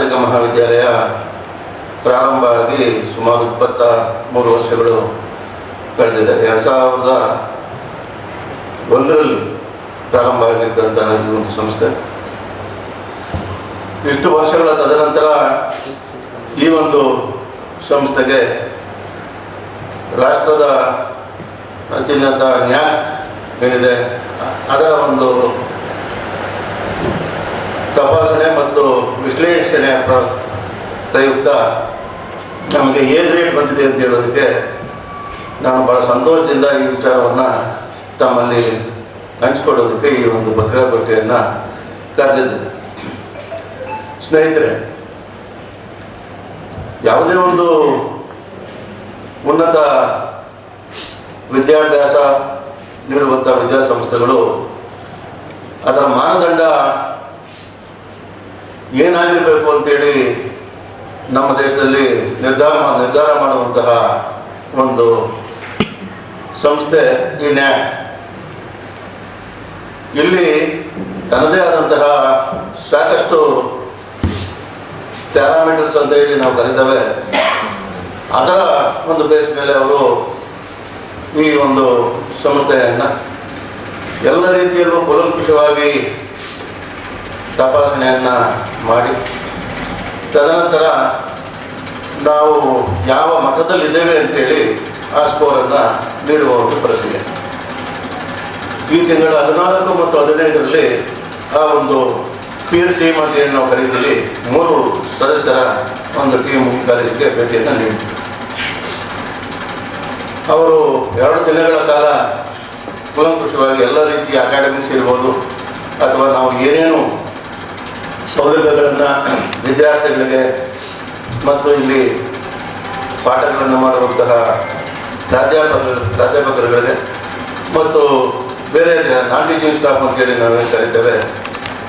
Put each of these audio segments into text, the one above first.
ತಾಂತ್ರಿಕ ಮಹಾವಿದ್ಯಾಲಯ ಪ್ರಾರಂಭ ಆಗಿ ಸುಮಾರು ಇಪ್ಪತ್ತ ಮೂರು ವರ್ಷಗಳು ಕಳೆದಿದೆ. ಎರಡು ಸಾವಿರದ ಒಂದರಲ್ಲಿ ಪ್ರಾರಂಭ ಆಗಿದ್ದಂತಹ ಈ ಒಂದು ಸಂಸ್ಥೆ. ಇಷ್ಟು ವರ್ಷಗಳ ತದನಂತರ ಈ ಒಂದು ಸಂಸ್ಥೆಗೆ ರಾಷ್ಟ್ರದ ಅತ್ಯುನ್ನತ ನ್ಯಾಕ್ ಏನಿದೆ, ಅದರ ಒಂದು ತಪಾಸಣೆ ಮತ್ತು ವಿಶ್ಲೇಷಣೆ ಪ್ರ ಪ್ರಯುಕ್ತ ನಮಗೆ ಏ ಗ್ರೇಡ್ ಬಂದಿದೆ ಅಂತ ಹೇಳೋದಕ್ಕೆ ನಾನು ಭಾಳ ಸಂತೋಷದಿಂದ ಈ ವಿಚಾರವನ್ನು ತಮ್ಮಲ್ಲಿ ಹಂಚಿಕೊಳ್ಳೋದಕ್ಕೆ ಈ ಒಂದು ಪತ್ರಿಕಾಗೋಷ್ಠಿಯನ್ನು ಕರೆದಿದ್ದೇನೆ. ಸ್ನೇಹಿತರೆ, ಯಾವುದೇ ಒಂದು ಉನ್ನತ ವಿದ್ಯಾಭ್ಯಾಸ ನೀಡುವಂಥ ವಿದ್ಯಾಸಂಸ್ಥೆಗಳು ಅದರ ಮಾನದಂಡ ಏನಾಗಿರಬೇಕು ಅಂತೇಳಿ ನಮ್ಮ ದೇಶದಲ್ಲಿ ನಿರ್ಧಾರ ನಿರ್ಧಾರ ಮಾಡುವಂತಹ ಒಂದು ಸಂಸ್ಥೆ ಈ ನ್ಯಾಕ್ ಇಲ್ಲಿ ತನ್ನದೇ ಆದಂತಹ ಸಾಕಷ್ಟು ಪ್ಯಾರಾಮೀಟರ್ಸ್ ಅಂತ ಹೇಳಿ ನಾವು ಕರಿತೇವೆ. ಅದರ ಒಂದು ಬೇಸ್ ಮೇಲೆ ಅವರು ಈ ಒಂದು ಸಂಸ್ಥೆಯನ್ನು ಎಲ್ಲ ರೀತಿಯಲ್ಲೂ ಕೂಲಂಕುಷವಾಗಿ ತಪಾಸಣೆಯನ್ನು ಮಾಡಿ. ತದನಂತರ ನಾವು ಯಾವ ಮತದಲ್ಲಿದ್ದೇವೆ ಅಂತೇಳಿ ಆ ಸ್ಕೋರನ್ನು ನೀಡುವ ಒಂದು ಪ್ರಕ್ರಿಯೆ. ಈ ತಿಂಗಳ ಹದಿನಾಲ್ಕು ಮತ್ತು ಹದಿನೈದರಲ್ಲಿ ಆ ಒಂದು ಪೀರ್ ಟೀಮ್ ಅಂತ ಏನು ನಾವು ಕರೀತೀವಿ, ಮೂರು ಸದಸ್ಯರ ಒಂದು ಟೀಮ್ ಕಾಲೇಜಿಗೆ ಭೇಟಿಯನ್ನು ನೀಡಿದ್ರು ಅವರು ಎರಡು ದಿನಗಳ ಕಾಲ ಕುಲಂಕುಷವಾಗಿ ಎಲ್ಲ ರೀತಿಯ ಅಕಾಡೆಮಿಕ್ಸ್ ಇರ್ಬೋದು, ಅಥವಾ ನಾವು ಏನೇನು ಸೌಲಭ್ಯಗಳನ್ನು ವಿದ್ಯಾರ್ಥಿಗಳಿಗೆ ಮತ್ತು ಇಲ್ಲಿ ಪಾಠಗಳನ್ನು ಮಾಡುವಂತಹ ಪ್ರಾಧ್ಯಾಪಕರು ಪ್ರಾಧ್ಯಾಪಕರುಗಳಿಗೆ ಮತ್ತು ಬೇರೆ ನಾನ್ ಟೀಚಿಂಗ್ ಸ್ಟಾಫ್ ಅಂತೇಳಿ ನಾವೇನು ಕರಿತೇವೆ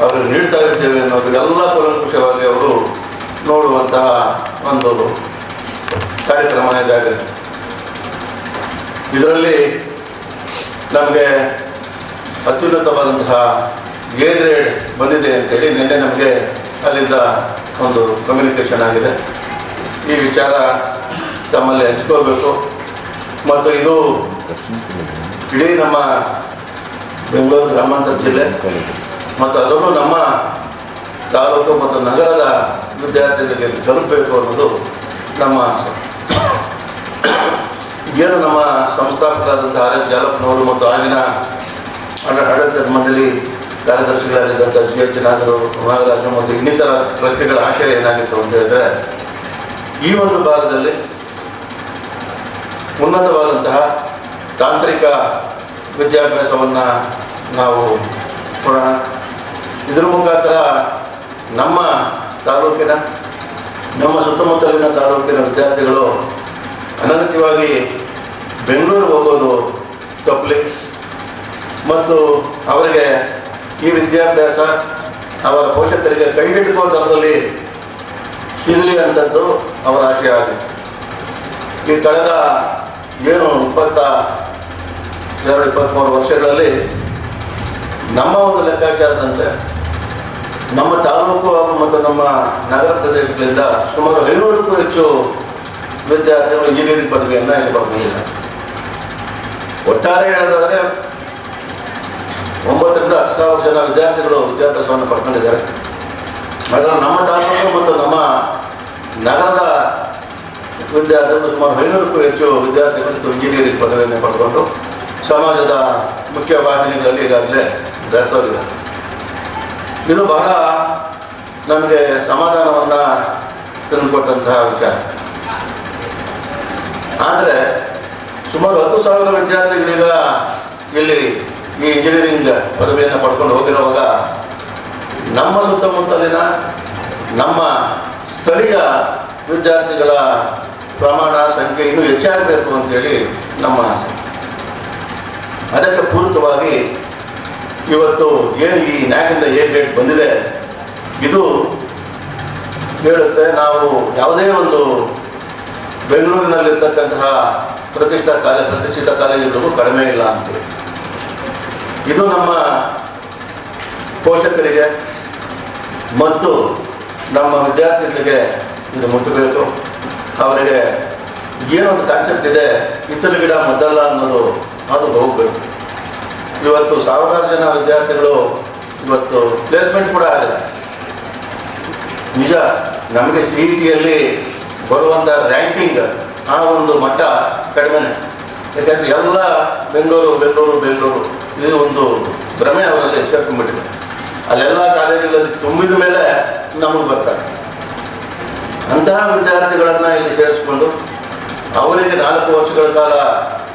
ಅವರು ನೀಡ್ತಾ ಇದ್ದೇವೆ ಅನ್ನೋದಕ್ಕೆಲ್ಲ ಕೂಲಂಕುಷವಾಗಿ ಅವರು ನೋಡುವಂತಹ ಒಂದು ಕಾರ್ಯಕ್ರಮ ಇದಾಗಿದೆ. ಇದರಲ್ಲಿ ನಮಗೆ ಅತ್ಯುನ್ನತವಾದಂತಹ ಎ ಗ್ರೇಡ್ ಬಂದಿದೆ ಅಂತೇಳಿ ನಿನ್ನೆ ನಮಗೆ ಅಲ್ಲಿಂದ ಒಂದು ಕಮ್ಯುನಿಕೇಷನ್ ಆಗಿದೆ. ಈ ವಿಚಾರ ತಮ್ಮಲ್ಲಿ ಹಂಚ್ಕೋಬೇಕು ಮತ್ತು ಇದು ಇಡೀ ನಮ್ಮ ಬೆಂಗಳೂರು ಗ್ರಾಮಾಂತರ ಜಿಲ್ಲೆ ಮತ್ತು ಅದರಲ್ಲೂ ನಮ್ಮ ತಾಲೂಕು ಮತ್ತು ನಗರದ ವಿದ್ಯಾರ್ಥಿಗಳಿಗೆ ತಲುಪಬೇಕು ಅನ್ನೋದು ನಮ್ಮ ಆಸೆ. ಏನು ನಮ್ಮ ಸಂಸ್ಥಾಪಕರಾದಂಥ ಆರ್ ಎಸ್ ಜಾಲಪ್ಪನವರು ಮತ್ತು ಆಗಿನ ಆಡ- ಆಡಳಿತ ಮಂಡಳಿ ಕಾರ್ಯದರ್ಶಿಗಳಾಗಿದ್ದಂಥ ಜಿ ಎಚ್ ನಾಗರು ನಾಗರಾಜು ಮತ್ತು ಇನ್ನಿತರ ಟ್ರಸ್ಟಿಗಳ ಆಶಯ ಏನಾಗಿತ್ತು ಅಂತ ಹೇಳಿದ್ರೆ, ಈ ಒಂದು ಭಾಗದಲ್ಲಿ ಉನ್ನತವಾದಂತಹ ತಾಂತ್ರಿಕ ವಿದ್ಯಾಭ್ಯಾಸವನ್ನು ನಾವು ಕೊಡೋಣ. ಇದರ ಮುಖಾಂತರ ನಮ್ಮ ತಾಲೂಕಿನ, ನಮ್ಮ ಸುತ್ತಮುತ್ತಲಿನ ತಾಲೂಕಿನ ವಿದ್ಯಾರ್ಥಿಗಳು ಅನಗತ್ಯವಾಗಿ ಬೆಂಗಳೂರು ಹೋಗೋದು ತಪ್ಪಲಿ ಮತ್ತು ಅವರಿಗೆ ಈ ವಿದ್ಯಾಭ್ಯಾಸ ಅವರ ಪೋಷಕರಿಗೆ ಕೈಗೆಟುಕುವ ದರದಲ್ಲಿ ಸಿಗಲಿ ಅಂತದ್ದು ಅವರ ಆಶಯ ಈ ಕಳೆದ ಏನು ಇಪ್ಪತ್ತ ಎರಡು ಇಪ್ಪತ್ತ್ಮೂರು ವರ್ಷಗಳಲ್ಲಿ ನಮ್ಮ ಒಂದು ಲೆಕ್ಕಾಚಾರದಂತೆ ನಮ್ಮ ತಾಲೂಕು ಹಾಗೂ ಮತ್ತು ನಮ್ಮ ನಗರ ಪ್ರದೇಶಗಳಿಂದ ಸುಮಾರು ಐನೂರಕ್ಕೂ ಹೆಚ್ಚು ವಿದ್ಯಾರ್ಥಿಗಳು ಇಂಜಿನಿಯರಿಂಗ್ ಪದವಿಯನ್ನು ಇಲ್ಲಿ ಪಡ್ಕೊಂಡಿದ್ದಾರೆ ಒಟ್ಟಾರೆ ಹೇಳೋದಾದರೆ ಒಂಬತ್ತರಿಂದ ಹತ್ತು ಸಾವಿರ ಜನ ವಿದ್ಯಾರ್ಥಿಗಳು ವಿದ್ಯಾಭ್ಯಾಸವನ್ನು ಪಡ್ಕೊಂಡಿದ್ದಾರೆ. ಅದರಲ್ಲಿ ನಮ್ಮ ತಾಲೂಕು ಮತ್ತು ನಮ್ಮ ನಗರದ ವಿದ್ಯಾರ್ಥಿಗಳು ಸುಮಾರು ಐನೂರಕ್ಕೂ ಹೆಚ್ಚು ವಿದ್ಯಾರ್ಥಿಗಳು ಇವತ್ತು ಇಂಜಿನಿಯರಿಂಗ್ ಪದವಿಯನ್ನು ಪಡ್ಕೊಂಡು ಸಮಾಜದ ಮುಖ್ಯ ವಾಹಿನಿಗಳಲ್ಲಿ ಈಗಾಗಲೇ ಬೆರೆತೋಗಿದ್ದಾರೆ ಇದು ಬಹಳ ನಮಗೆ ಸಮಾಧಾನವನ್ನು ತಂದುಕೊಟ್ಟಂತಹ ವಿಚಾರ. ಆದರೆ ಸುಮಾರು ಹತ್ತು ಸಾವಿರ ವಿದ್ಯಾರ್ಥಿಗಳೀಗ ಇಲ್ಲಿ ಈ ಇಂಜಿನಿಯರಿಂಗ್ ಪದವಿಯನ್ನು ಪಡ್ಕೊಂಡು ಹೋಗಿರುವಾಗ ನಮ್ಮ ಸುತ್ತಮುತ್ತಲಿನ ನಮ್ಮ ಸ್ಥಳೀಯ ವಿದ್ಯಾರ್ಥಿಗಳ ಪ್ರಮಾಣ, ಸಂಖ್ಯೆ ಇನ್ನೂ ಹೆಚ್ಚಾಗಬೇಕು ಅಂತೇಳಿ ನಮ್ಮ ಆಸೆ. ಅದಕ್ಕೆ ಪೂರಕವಾಗಿ ಇವತ್ತು ಏನು ಈ ನ್ಯಾಕಿಂದ ಏ ಗ್ರೇಡ್ ಬಂದಿದೆ, ಇದು ಹೇಳುತ್ತೆ. ನಾವು ಯಾವುದೇ ಒಂದು ಬೆಂಗಳೂರಿನಲ್ಲಿರ್ತಕ್ಕಂತಹ ಪ್ರತಿಷ್ಠಾ ಕಾಲೇಜ್ ಪ್ರತಿಷ್ಠಿತ ಕಾಲೇಜುಗಳಿಗೂ ಕಡಿಮೆ ಇಲ್ಲ ಅಂತೇಳಿ. ಇದು ನಮ್ಮ ಪೋಷಕರಿಗೆ ಮತ್ತು ನಮ್ಮ ವಿದ್ಯಾರ್ಥಿಗಳಿಗೆ ಇದು ಮುಟ್ಟಬೇಕು. ಅವರಿಗೆ ಏನೊಂದು ಕಾನ್ಸೆಪ್ಟ್ ಇದೆ ಇತರ ಗಿಡ ಮೊದಲ ಅನ್ನೋದು ಅದು ಹೋಗಬೇಕು. ಇವತ್ತು ಸಾವಿರಾರು ಜನ ವಿದ್ಯಾರ್ಥಿಗಳು ಇವತ್ತು ಪ್ಲೇಸ್ಮೆಂಟ್ ಕೂಡ ಆಗಿದೆ. ನಿಜ, ನಮಗೆ ಸಿ ಇ ಟಿಯಲ್ಲಿ ಬರುವಂಥ ರ್ಯಾಂಕಿಂಗ್ ಆ ಒಂದು ಮಟ್ಟ ಕಡಿಮೆನೆ. ಯಾಕಂದರೆ ಎಲ್ಲ ಬೆಂಗಳೂರು ಬೆಂಗಳೂರು ಬೆಂಗಳೂರು. ಇದು ಒಂದು ಭ್ರಮೆ ಅವರಲ್ಲಿ ಸೇರ್ಕೊಂಡ್ಬಿಟ್ಟಿದೆ. ಅಲ್ಲೆಲ್ಲ ಕಾಲೇಜುಗಳಲ್ಲಿ ತುಂಬಿದ ಮೇಲೆ ನಮಗೆ ಬರ್ತಾರೆ. ಅಂತಹ ವಿದ್ಯಾರ್ಥಿಗಳನ್ನು ಇಲ್ಲಿ ಸೇರಿಸ್ಕೊಂಡು ಅವರಿಗೆ ನಾಲ್ಕು ವರ್ಷಗಳ ಕಾಲ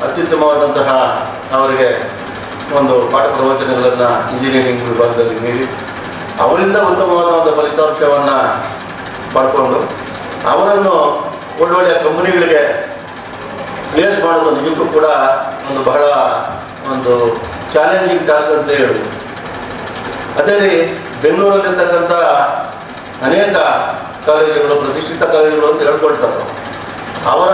ಅತ್ಯುತ್ತಮವಾದಂತಹ ಅವರಿಗೆ ಒಂದು ಪಾಠ ಪ್ರವಚನಗಳನ್ನು ಇಂಜಿನಿಯರಿಂಗ್ ವಿಭಾಗದಲ್ಲಿ ನೀಡಿ, ಅವರಿಂದ ಉತ್ತಮವಾದ ಒಂದು ಫಲಿತಾಂಶವನ್ನು ಪಡ್ಕೊಂಡು ಅವರನ್ನು ಒಳ್ಳೊಳ್ಳೆಯ ಕಂಪನಿಗಳಿಗೆ ಪ್ಲೇಸ್ ಮಾಡೋದು ನಿಜಕ್ಕೂ ಕೂಡ ಒಂದು ಬಹಳ ಒಂದು ಚಾಲೆಂಜಿಂಗ್ ಟಾಸ್ಕ್ ಅಂತ ಹೇಳ್ಬೋದು ಅದೇ ರೀ ಬೆಂಗಳೂರಲ್ಲಿರ್ತಕ್ಕಂಥ ಅನೇಕ ಕಾಲೇಜುಗಳು, ಪ್ರತಿಷ್ಠಿತ ಕಾಲೇಜುಗಳು ಅಂತ ಹೇಳ್ಕೊಳ್ತಾರೆ. ಅವರ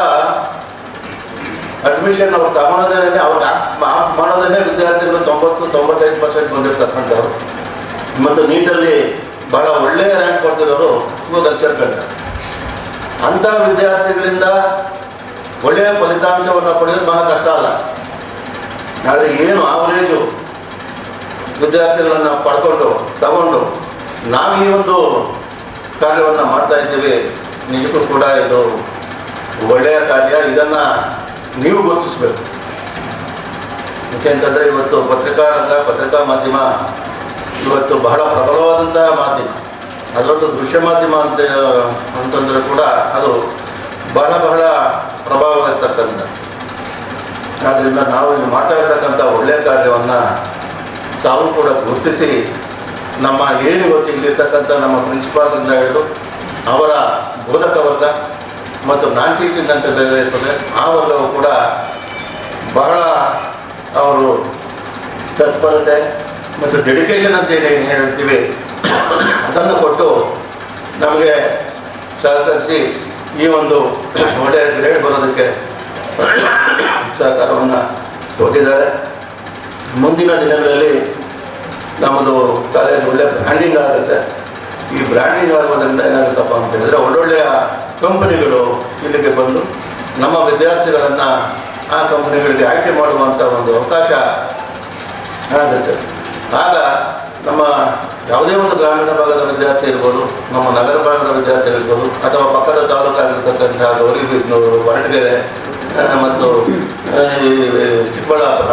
ಅಡ್ಮಿಷನ್ ಅವ್ರು ತಗೊಳ್ಳೋದೇ ಅವ್ರಿಗೆ ಹಾಕ್ ಮಾಡೋದೇ ವಿದ್ಯಾರ್ಥಿಗಳು ತೊಂಬತ್ತು, ತೊಂಬತ್ತೈದು ಪರ್ಸೆಂಟ್ ಬಂದಿರ್ತಕ್ಕಂಥವ್ರು. ಮತ್ತು ನೀಟಲ್ಲಿ ಬಹಳ ಒಳ್ಳೆಯ ರ್ಯಾಂಕ್ ಕೊಡ್ತಿರೋರು ಇವಾಗ ಸೇರ್ಕೊಳ್ತಾರೆ ಅಂಥ ವಿದ್ಯಾರ್ಥಿಗಳಿಂದ ಒಳ್ಳೆಯ ಫಲಿತಾಂಶವನ್ನು ಪಡೆಯೋದು ಬಹಳ ಕಷ್ಟ ಅಲ್ಲ. ಆದರೆ ಏನು ಆವರೇಜು ವಿದ್ಯಾರ್ಥಿಗಳನ್ನು ಪಡ್ಕೊಂಡು, ತಗೊಂಡು ನಾವು ಈ ಒಂದು ಕಾರ್ಯವನ್ನು ಮಾಡ್ತಾ ಇದ್ದೀವಿ, ನಿಜಕ್ಕೂ ಕೂಡ ಇದು ಒಳ್ಳೆಯ ಕಾರ್ಯ. ಇದನ್ನು ನೀವು ಗುರುತಿಸಬೇಕು. ಯಾಕೆಂತಂದರೆ ಇವತ್ತು ಪತ್ರಿಕಾ ರಂಗ, ಪತ್ರಿಕಾ ಮಾಧ್ಯಮ ಇವತ್ತು ಬಹಳ ಪ್ರಬಲವಾದಂತಹ ಮಾಧ್ಯಮ. ಅದರದ್ದು ದೃಶ್ಯ ಮಾಧ್ಯಮ ಅಂತ ಅಂತಂದರೆ ಕೂಡ ಅದು ಬಹಳ ಬಹಳ ಪ್ರಭಾವ ಇರ್ತಕ್ಕಂಥ ಆದ್ದರಿಂದ ನಾವು ಇಲ್ಲಿ ಮಾಡ್ತಾ ಇರ್ತಕ್ಕಂಥ ಒಳ್ಳೆಯ ಕಾರ್ಯವನ್ನು ತಾವು ಕೂಡ ಗುರುತಿಸಿ, ನಮ್ಮ ಏನು ಇವತ್ತು ಇಲ್ಲಿರ್ತಕ್ಕಂಥ ನಮ್ಮ ಪ್ರಿನ್ಸಿಪಾಲ್ರಿಂದ ಹಿಡಿದು ಅವರ ಬೋಧಕ ವರ್ಗ ಮತ್ತು ನಾನ್ ಟೀಚಿಂಗ್ ಅಂತ ಇರ್ತದೆ, ಆ ವರ್ಗವು ಕೂಡ ಬಹಳ ಅವರು ತತ್ಪರತೆ ಮತ್ತು ಡೆಡಿಕೇಶನ್ ಅಂತ ಏನು ಹೇಳ್ತೀವಿ, ಅದನ್ನು ಕೊಟ್ಟು ನಮಗೆ ಸಹಕರಿಸಿ ಈ ಒಂದು ಒಳ್ಳೆಯ ಗ್ರೇಡ್ ಬರೋದಕ್ಕೆ ಸಹಕಾರವನ್ನು ಕೊಟ್ಟಿದ್ದಾರೆ ಮುಂದಿನ ದಿನಗಳಲ್ಲಿ ನಮ್ಮದು ಕಾಲೇಜ್ ಒಳ್ಳೆ ಬ್ರ್ಯಾಂಡಿಂಗ್ ಆಗುತ್ತೆ. ಈ ಬ್ರ್ಯಾಂಡಿಂಗ್ ಆಗೋದ್ರಿಂದ ಏನಾಗುತ್ತಪ್ಪ ಅಂತ ಹೇಳಿದ್ರೆ ಒಳ್ಳೊಳ್ಳೆಯ ಕಂಪನಿಗಳು ಇದಕ್ಕೆ ಬಂದು ನಮ್ಮ ವಿದ್ಯಾರ್ಥಿಗಳನ್ನು ಆ ಕಂಪನಿಗಳಿಗೆ ಆಯ್ಕೆ ಮಾಡುವಂಥ ಒಂದು ಅವಕಾಶ ಆಗುತ್ತೆ. ಆಗ ನಮ್ಮ ಯಾವುದೇ ಒಂದು ಗ್ರಾಮೀಣ ಭಾಗದ ವಿದ್ಯಾರ್ಥಿ ಇರ್ಬೋದು, ನಮ್ಮ ನಗರ ಭಾಗದ ವಿದ್ಯಾರ್ಥಿ ಇರ್ಬೋದು, ಅಥವಾ ಪಕ್ಕದ ತಾಲೂಕಾಗಿರ್ತಕ್ಕಂಥ ಗೌರಿಬಿದ್ನೂರು ಹೊರಟಗೆರೆ ಮತ್ತು ಈ ಚಿಕ್ಕಬಳ್ಳಾಪುರ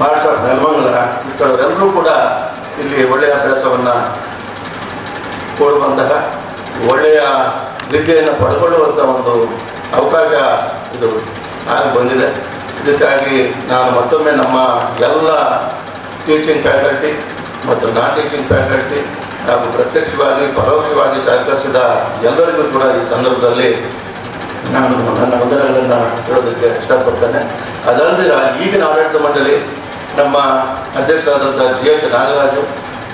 ಮಹಾರಾಷ್ಟ್ರ ನೆಲಮಂಗಲ ಇಷ್ಟವರೆಲ್ಲರೂ ಕೂಡ ಇಲ್ಲಿ ಒಳ್ಳೆಯ ಅಭ್ಯಾಸವನ್ನು ಕೊಡುವಂತಹ ಒಳ್ಳೆಯ ವಿದ್ಯೆಯನ್ನು ಪಡ್ಕೊಳ್ಳುವಂಥ ಒಂದು ಅವಕಾಶ ಇದು ಆಗಿ ಬಂದಿದೆ. ಇದಕ್ಕಾಗಿ ನಾನು ಮತ್ತೊಮ್ಮೆ ನಮ್ಮ ಎಲ್ಲ ಟೀಚಿಂಗ್ ಫ್ಯಾಕಲ್ಟಿ ಮತ್ತು ಟೀಚಿಂಗ್ ಫ್ಯಾಕಲ್ಟಿ ಹಾಗೂ ಪ್ರತ್ಯಕ್ಷವಾಗಿ, ಪರೋಕ್ಷವಾಗಿ ಸಹಕರಿಸಿದ ಎಲ್ಲರಿಗೂ ಕೂಡ ಈ ಸಂದರ್ಭದಲ್ಲಿ ನಾನು ನನ್ನ ವಂದನೆಗಳನ್ನು ಹೇಳೋದಕ್ಕೆ ಇಷ್ಟಪಡ್ತೇನೆ. ಅದಲ್ಲದೆ ಈಗಿನ ಆಡಳಿತ ಮಂಡಳಿ, ನಮ್ಮ ಅಧ್ಯಕ್ಷರಾದಂಥ ಜಿ ಎಚ್ ನಾಗರಾಜು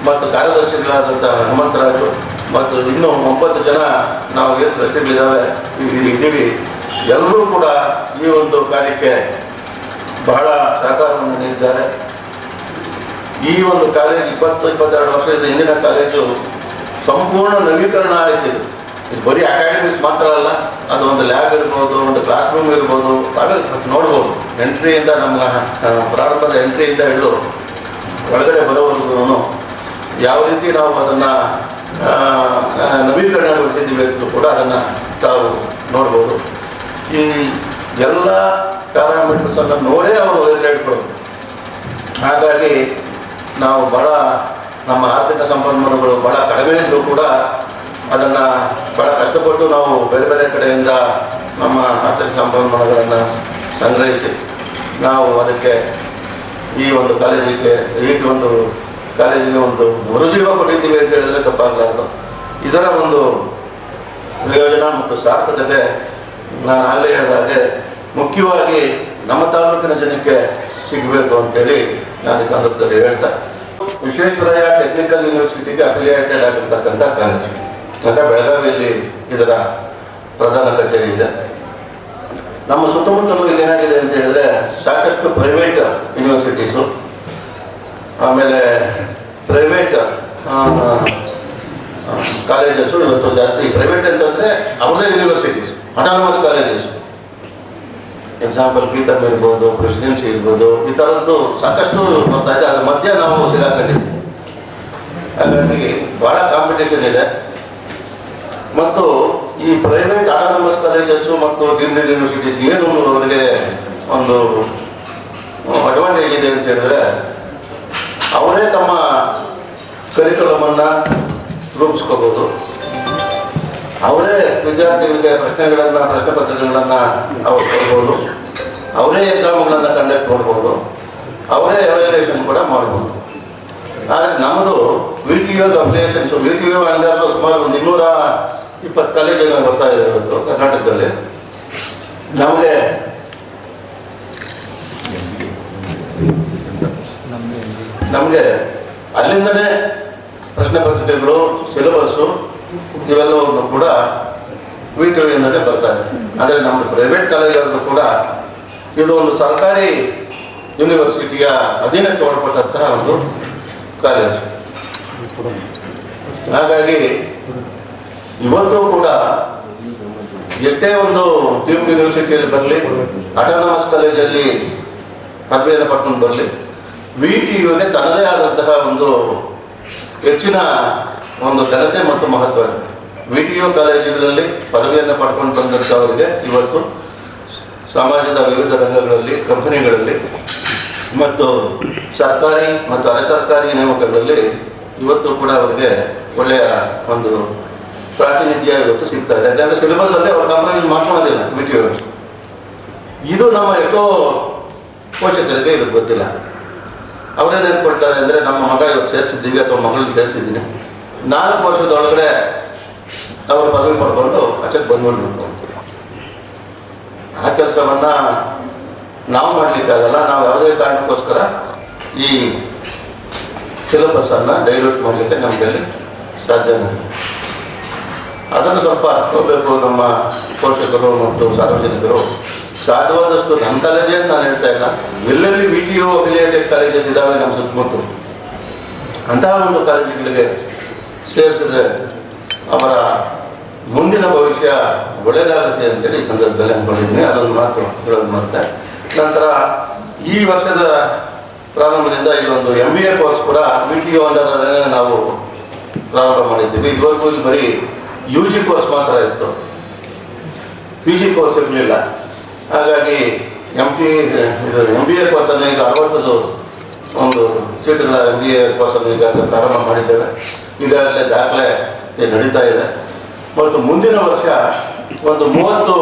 ಮತ್ತು ಕಾರ್ಯದರ್ಶಿಗಳಾದಂಥ ಹನುಮಂತರಾಜು ಮತ್ತು ಇನ್ನೂ ಒಂಬತ್ತು ಜನ ನಾವು ಏನು ಪ್ರಶ್ನೆಗಳಿದ್ದಾವೆ ಇದ್ದೀವಿ ಎಲ್ಲರೂ ಕೂಡ ಈ ಒಂದು ಕಾರ್ಯಕ್ಕೆ ಬಹಳ ಸಹಕಾರವನ್ನು ನೀಡಿದ್ದಾರೆ. ಈ ಒಂದು ಕಾಲೇಜ್ ಇಪ್ಪತ್ತು, ಇಪ್ಪತ್ತೆರಡು ವರ್ಷದ ಹಿಂದಿನ ಕಾಲೇಜು ಸಂಪೂರ್ಣ ನವೀಕರಣ ಆಯಿತು ಇದು. ಬರೀ ಅಕಾಡೆಮಿಕ್ಸ್ ಮಾತ್ರ ಅಲ್ಲ, ಅದು ಒಂದು ಲ್ಯಾಬ್ ಇರ್ಬೋದು, ಒಂದು ಕ್ಲಾಸ್ ರೂಮ್ ಇರ್ಬೋದು, ತಾವೇ ನೋಡ್ಬೋದು. ಎಂಟ್ರಿಯಿಂದ ನಮ್ಮ ಪ್ರಾರಂಭದ ಎಂಟ್ರಿಯಿಂದ ಹಿಡಿದು ಒಳಗಡೆ ಬರೋವರೆಗೂ ಯಾವ ರೀತಿ ನಾವು ಅದನ್ನು ನವೀಕರಣಗೊಳಿಸಿದ್ದೀವಿ ಅಂತಲೂ ಕೂಡ ಅದನ್ನು ತಾವು ನೋಡ್ಬೋದು. ಈ ಎಲ್ಲ ಪ್ಯಾರಾಮೀಟರ್ಸನ್ನು ನೋಡೇ ಅವರು ಕೊಡೋದು. ಹಾಗಾಗಿ ನಾವು ಬಹಳ ನಮ್ಮ ಆರ್ಥಿಕ ಸಂಪನ್ಮೂಲಗಳು ಬಹಳ ಕಡಿಮೆ ಇದ್ದರೂ ಕೂಡ ಅದನ್ನು ಬಹಳ ಕಷ್ಟಪಟ್ಟು ನಾವು ಬೇರೆ ಬೇರೆ ಕಡೆಯಿಂದ ನಮ್ಮ ಆರ್ಥಿಕ ಸಂಪನ್ಮೂಲಗಳನ್ನು ಸಂಗ್ರಹಿಸಿ ನಾವು ಅದಕ್ಕೆ ಈ ಒಂದು ಕಾಲೇಜಿಗೆ, ಈ ಒಂದು ಕಾಲೇಜಿಗೆ ಒಂದು ಮರುಜೀವ ಕೊಟ್ಟಿದ್ದೀವಿ ಅಂತ ಹೇಳಿದ್ರೆ ತಪ್ಪಾಗಲಾರ್ದು. ಇದರ ಒಂದು ಪ್ರಯೋಜನ ಮತ್ತು ಸಾರ್ಥಕತೆ ನಾನು ಆಗಲೇ ಹೇಳಿದ ಹಾಗೆ ಮುಖ್ಯವಾಗಿ ನಮ್ಮ ತಾಲೂಕಿನ ಜನಕ್ಕೆ ಸಿಗಬೇಕು ಅಂತೇಳಿ ನಾನು ಈ ಸಂದರ್ಭದಲ್ಲಿ ಹೇಳ್ತಾ ವಿಶ್ವೇಶ್ವರಯ್ಯ ಟೆಕ್ನಿಕಲ್ ಯೂನಿವರ್ಸಿಟಿಗೆ ಅಫಿಲಿಯೇಟೆಡ್ ಆಗಿರ್ತಕ್ಕಂಥ ಕಾಲೇಜು ಅಂದರೆ ಬೆಳಗಾವಿಯಲ್ಲಿ ಇದರ ಪ್ರಧಾನ ಕಚೇರಿ ಇದೆ. ನಮ್ಮ ಸುತ್ತಮುತ್ತಲು ಏನಾಗಿದೆ ಅಂತ ಹೇಳಿದ್ರೆ ಸಾಕಷ್ಟು ಪ್ರೈವೇಟ್ ಯೂನಿವರ್ಸಿಟೀಸು ಆಮೇಲೆ ಪ್ರೈವೇಟ್ ಕಾಲೇಜಸ್ಸು ಇವತ್ತು ಜಾಸ್ತಿ. ಪ್ರೈವೇಟ್ ಅಂತಂದರೆ ಅವರದೇ universities autonomous colleges example GITAM ಇರ್ಬೋದು ಪ್ರೆಸಿಡೆನ್ಸಿ ಇರ್ಬೋದು, ಈ ಥರದ್ದು ಸಾಕಷ್ಟು ಬರ್ತಾ ಇದೆ. ಅದ್ರ ಮಧ್ಯೆ ನಾವು ಸಿಗಾಕೊಂಡಿದ್ದೀವಿ ಹಾಗಾಗಿ ಭಾಳ ಕಾಂಪಿಟೇಷನ್ ಇದೆ. ಮತ್ತು ಈ ಪ್ರೈವೇಟ್ ಆಟೋನಮಸ್ ಕಾಲೇಜಸ್ಸು ಮತ್ತು ಡೀಮ್ಡ್ ಯೂನಿವರ್ಸಿಟೀಸ್ ಏನು ಅವರಿಗೆ ಒಂದು ಅಡ್ವಾಂಟೇಜ್ ಇದೆ ಅಂತ ಹೇಳಿದ್ರೆ, ಅವರೇ ತಮ್ಮ ಕರಿಕುಲಮನ್ನು ರೂಪಿಸ್ಕೋಬೋದು. ಅವರೇ ವಿದ್ಯಾರ್ಥಿಗಳಿಗೆ ಪ್ರಶ್ನೆಗಳನ್ನು ಪ್ರಶ್ನೆ ಪತ್ರಿಕೆಗಳನ್ನು ಅವ್ರು ಕೊಡ್ಬೋದು. ಅವರೇ ಎಕ್ಸಾಮ್ಗಳನ್ನು ಕಂಡಕ್ಟ್ ಮಾಡ್ಬೋದು. ಅವರೇ ಎವ್ಯಾಲ್ಯೂಯೇಷನ್ ಕೂಡ ಮಾಡ್ಬೋದು. ಆದರೆ ನಮ್ಮದು V T U applications V T U under ಸುಮಾರು ಒಂದು ಇನ್ನೂರ ಇಪ್ಪತ್ತು ಕಾಲೇಜುಗಳು ಬರ್ತಾ ಇದೆ ಇವತ್ತು ಕರ್ನಾಟಕದಲ್ಲಿ. ನಮಗೆ ನಮಗೆ ಅಲ್ಲಿಂದನೇ ಪ್ರಶ್ನೆ ಪತ್ರಿಕೆಗಳು ಸಿಲೆಬಸ್ಸು ಇವೆಲ್ಲವನ್ನು ಕೂಡ ವಿ ಬರ್ತಾರೆ. ಅಂದರೆ ನಮ್ಮ ಪ್ರೈವೇಟ್ ಕಾಲೇಜಲ್ಲೂ ಕೂಡ ಇದು ಒಂದು ಸರ್ಕಾರಿ ಯೂನಿವರ್ಸಿಟಿಯ ಅಧೀನಕ್ಕೆ ಒಳಪಟ್ಟಂತಹ ಒಂದು ಕಾಲೇಜು ಹಾಗಾಗಿ ಇವತ್ತು ಕೂಡ ಎಷ್ಟೇ ಒಂದು ಟೀಮ್ ಯೂನಿವರ್ಸಿಟಿಯಲ್ಲಿ ಬರಲಿ ಅಟಾನಮಸ್ ಕಾಲೇಜಲ್ಲಿ ಪದವಿಯನ್ನು ಪಡ್ಕೊಂಡು ಬರಲಿ ವಿ ಟಿ ಯುನೇ ತನ್ನದೇ ಆದಂತಹ ಒಂದು ಹೆಚ್ಚಿನ ಒಂದು ಘನತೆ ಮತ್ತು ಮಹತ್ವ ಇದೆ. ವಿ ಟಿ ಯು ಕಾಲೇಜುಗಳಲ್ಲಿ ಪದವಿಯನ್ನು ಪಡ್ಕೊಂಡು ಬಂದಂಥವರಿಗೆ ಇವತ್ತು ಸಮಾಜದ ವಿವಿಧ ರಂಗಗಳಲ್ಲಿ, ಕಂಪನಿಗಳಲ್ಲಿ ಮತ್ತು ಸರ್ಕಾರಿ ಮತ್ತು ಅರೆ ಸರ್ಕಾರಿ ನೇಮಕಗಳಲ್ಲಿ ಇವತ್ತು ಕೂಡ ಅವರಿಗೆ ಒಳ್ಳೆಯ ಒಂದು ಪ್ರಾತಿನಿಧ್ಯ ಇವತ್ತು ಸಿಗ್ತಾ ಇದೆ. ಯಾಕಂದರೆ ಸಿಲೆಬಸ್ ಅಲ್ಲಿ ಅವ್ರು ಕಂಪನಿ ಮಾಡ್ಕೊಳ್ಳೋದಿಲ್ಲ ವಿ ಟಿ ಇದು ನಮ್ಮ ಎಷ್ಟೋ ಪೋಷಕರಿಗೆ ಇದು ಗೊತ್ತಿಲ್ಲ. ಅವರೇನು ಹೇಳ್ಕೊಳ್ತಾರೆ ಅಂದರೆ, ನಮ್ಮ ಮಗ ಇವತ್ತು ಸೇರಿಸಿದ್ದೀವಿ ಅಥವಾ ಮಗಳನ್ನ ಸೇರಿಸಿದ್ದೀನಿ. ನಾಲ್ಕು ವರ್ಷದೊಳಗಡೆ ಅವರು ಪದವಿ ಪಡ್ಕೊಂಡು ಅಚ್ಚಕ್ಕೆ ಬಂದ್ಬಿಡ್ಬೇಕು ಅಂತ. ಆ ಕೆಲಸವನ್ನ ನಾವು ಮಾಡ್ಲಿಕ್ಕಾಗಲ್ಲ ನಾವು ಯಾವುದೇ ಕಾರಣಕ್ಕೋಸ್ಕರ ಈ ಸಿಲೆಬಸ್ಸನ್ನು ಡೈಲ್ಯೂಟ್ ಮಾಡಲಿಕ್ಕೆ ಸಾಧ್ಯ ಸಾಧ್ಯವಿಲ್ಲ ಅದನ್ನು ಸ್ವಲ್ಪ ಹಚ್ಕೋಬೇಕು ನಮ್ಮ ಪೋಷಕರು ಮತ್ತು ಸಾರ್ವಜನಿಕರು. ಸಾಧ್ಯವಾದಷ್ಟು ನಮ್ಮ ಕಾಲೇಜೇ ಅಂತ ನಾನು ಹೇಳ್ತಾ ಇಲ್ಲ. ಎಲ್ಲೆಲ್ಲಿ V T U affiliated colleges ಇದ್ದಾವೆ ನಮ್ಮ ಸುತ್ತಮುತ್ತ. ಅಂತಹ ಒಂದು ಕಾಲೇಜುಗಳಿಗೆ ಸೇರಿಸಿದ್ರೆ ಅವರ ಮುಂದಿನ ಭವಿಷ್ಯ ಒಳ್ಳೆಯದಾಗುತ್ತೆ ಅಂತೇಳಿ ಈ ಸಂದರ್ಭದಲ್ಲಿ ಅಂದ್ಕೊಂಡಿದ್ದೀನಿ. ಅದೊಂದು ಮಾತು ಹೇಳೋದು ಮತ್ತೆ ನಂತರ ಈ ವರ್ಷದ ಪ್ರಾರಂಭದಿಂದ ಇಲ್ಲೊಂದು ಎಂ ಬಿ ಎ ಕೋರ್ಸ್ ಕೂಡ ಬಿ ಟಿ ಯು ಅಂಡರಲ್ಲೇ ನಾವು ಪ್ರಾರಂಭ ಮಾಡಿದ್ದೀವಿ. ಇದುವರೆಗೂ ಇಲ್ಲಿ ಬರೀ ಯು ಜಿ ಕೋರ್ಸ್ ಮಾತ್ರ ಇತ್ತು. ಪಿ ಜಿ ಕೋರ್ಸ್ ಇರಲಿಲ್ಲ ಹಾಗಾಗಿ ಎಂ ಪಿ ಇದು ಎಂ ಬಿ ಎ ಕೋರ್ಸನ್ನು ಈಗ ಅರವತ್ತದು ಒಂದು ಸೀಟುಗಳ ಎಂ ಬಿ ಎ ಕೋರ್ಸನ್ನು ಈಗಾಗಲೇ ಪ್ರಾರಂಭ ಮಾಡಿದ್ದೇವೆ. ಈಗಾಗಲೇ ದಾಖಲೆ ನಡೀತಾ ಇದೆ. ಮತ್ತು ಮುಂದಿನ ವರ್ಷ ಒಂದು ಮೂವತ್ತು